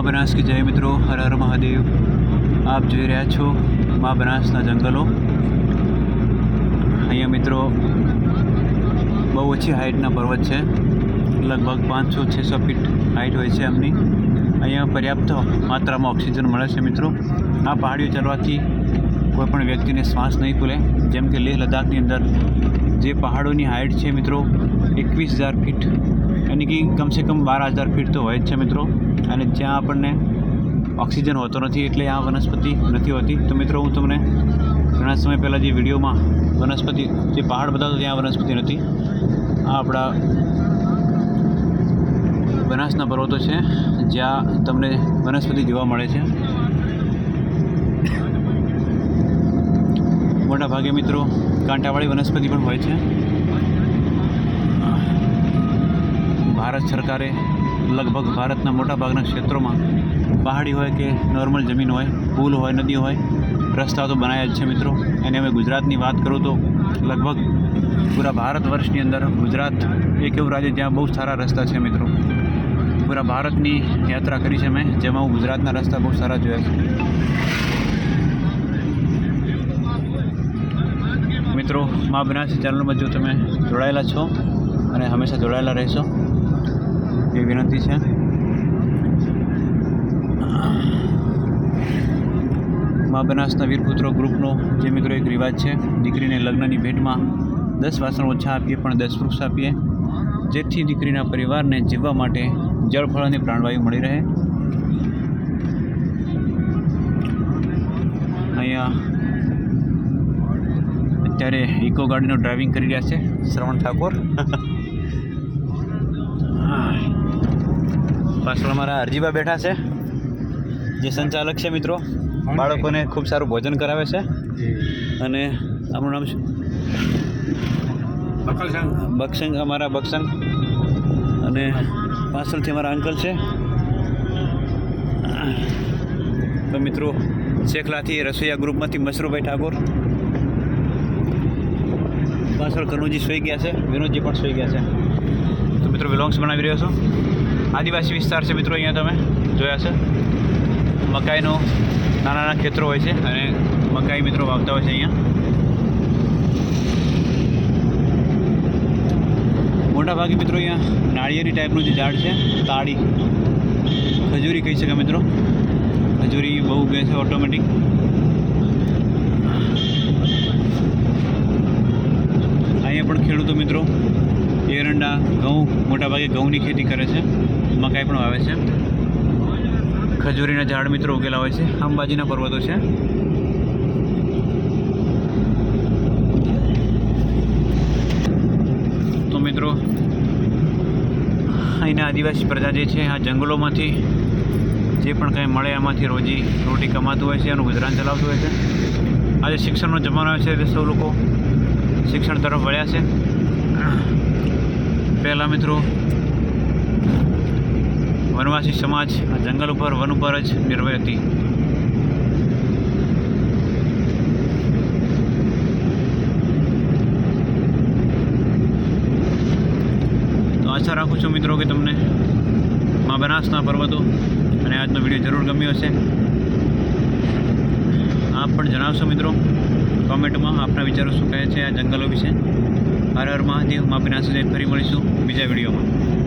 મા બનાસ કે જય મિત્રો, હર હર મહાદેવ. આપ જોઈ રહ્યા છો મા બનાસના જંગલો. અહીંયા મિત્રો બહુ ઓછી હાઇટના પર્વત છે. લગભગ પાંચસો છસો ફીટ હાઇટ હોય છે એમની. અહીંયા પર્યાપ્ત માત્રામાં ઓક્સિજન મળે છે મિત્રો. આ પહાડીઓ ચડવાથી કોઈપણ વ્યક્તિને શ્વાસ નહીં ફૂલે જેમ કે લેહ લદ્દાખની અંદર જે પહાડોની હાઇટ છે મિત્રો, એકવીસ હજાર ફીટ યાની કે કમસે કમ બાર હજાર ફીટ તો હોય જ છે મિત્રો. અને જ્યાં આપણને ઓક્સિજન હોતો નથી એટલે આ વનસ્પતિ નથી હોતી. તો મિત્રો હું તમને ઘણા સમય પહેલાં જે વિડીયોમાં વનસ્પતિ, જે પહાડ બતાવતો ત્યાં વનસ્પતિ નથી. આ આપણા બનાસના પર્વતો છે, જ્યાં તમને વનસ્પતિ જોવા મળે છે. મોટા ભાગે મિત્રો કાંટાવાળી વનસ્પતિ પણ હોય છે. ભારત સરકારે લગભગ ભારતના મોટા ભાગના ક્ષેત્રોમાં પહાડી હોય કે નોર્મલ જમીન હોય, પુલ હોય, નદી હોય, રસ્તા તો બનાવ્યા જ છે મિત્રો. અને અમે ગુજરાતની વાત કરું તો લગભગ પૂરા ભારત વર્ષની અંદર ગુજરાત એક એવું રાજ્ય જ્યાં બહુ સારા રસ્તા છે મિત્રો. પૂરા ભારતની યાત્રા કરી છે મેં, જેમાં હું ગુજરાતના રસ્તા બહુ સારા જોયા છે. મિત્રો, મા બનાસ ચેનલમાં જો તમે જોડાયેલા છો અને હંમેશા જોડાયેલા રહેશો એ વિનંતી છે. મા બનાસના વીરપુત્રો ગ્રુપનો જે મિત્રો એક રિવાજ છે, દીકરીને લગ્નની ભેટમાં દસ વાસણ ઓછા આપીએ, પણ દસ વૃક્ષ આપીએ. જેથી દીકરીના પરિવારને જીવવા માટે જળફળ અને પ્રાણવાયુ મળી રહે. અહીંયા અત્યારે ઇકો ગાડીનો ડ્રાઇવિંગ કરી રહ્યા છે શ્રવણ ઠાકોર. પાછળ અમારા અરજીબા બેઠા છે. જે સંચાલક છે મિત્રો. બાળકોને ખૂબ સારું ભોજન કરાવે છે. અને આપણું નામ શું? બક્ષંગ અમારા બક્ષંગ અને પાછળથી અમારા અંકલ છે. તો મિત્રો શેખલાથી રસોઈયા ગ્રુપમાંથી મશરૂભાઈ ઠાકોર. પાછળ કનુજી સુઈ ગયા છે. વિનોદજી પણ સુઈ ગયા છે. તો મિત્રો વિલોંગ્સ બનાવી રહ્યો છો? આદિવાસી વિસ્તાર છે મિત્રો અહીંયા તમે જોયા છે. મકાઈનો નાના નાના ખેતરો હોય છે અને મકાઈ મિત્રો વાવતા હોય છે અહીંયા. મોટાભાગે મિત્રો અહીંયા નાળિયેરી ટાઈપનું જે ઝાડ છે, તાળી, ખજૂરી કહી શકાય મિત્રો. ખજૂરી બહુ ઉગે છે ઓટોમેટિક. અહીંયા પણ ખેડૂતો મિત્રો એરંડા, ઘઉં, મોટાભાગે ઘઉંની ખેતી કરે છે. મકાઈ પણ આવે છે. ખજૂરીના ઝાડ મિત્રો ઉગેલા હોય છે. અંબાજીના પર્વતો છે. તો મિત્રો, અહીંના આદિવાસી પ્રજા જે છે, આ જંગલોમાંથી જે પણ કંઈ મળે એમાંથી રોજી રોટી કમાતું હોય છે, એનું ગુજરાન ચલાવતું હોય છે. આજે શિક્ષણનો જમાનો છે, એટલે સૌ લોકો શિક્ષણ તરફ વળ્યા છે. પહેલાં મિત્રો વનવાસી સમાજ આ જંગલ ઉપર વન ઉપર જ નિર્ભય હતી. તો આશા રાખું છું મિત્રો કે તમને મા બનાસના પર્વતો અને આજનો વીડિયો જરૂર ગમ્યો હશે. આપ પણ જણાવશો મિત્રો, કોમેન્ટમાં આપના વિચારો શું કહે છે આ જંગલો વિશે. હર હર મહાદેવ, મા બનાસ ફરી મળીશું બીજા વિડીયોમાં.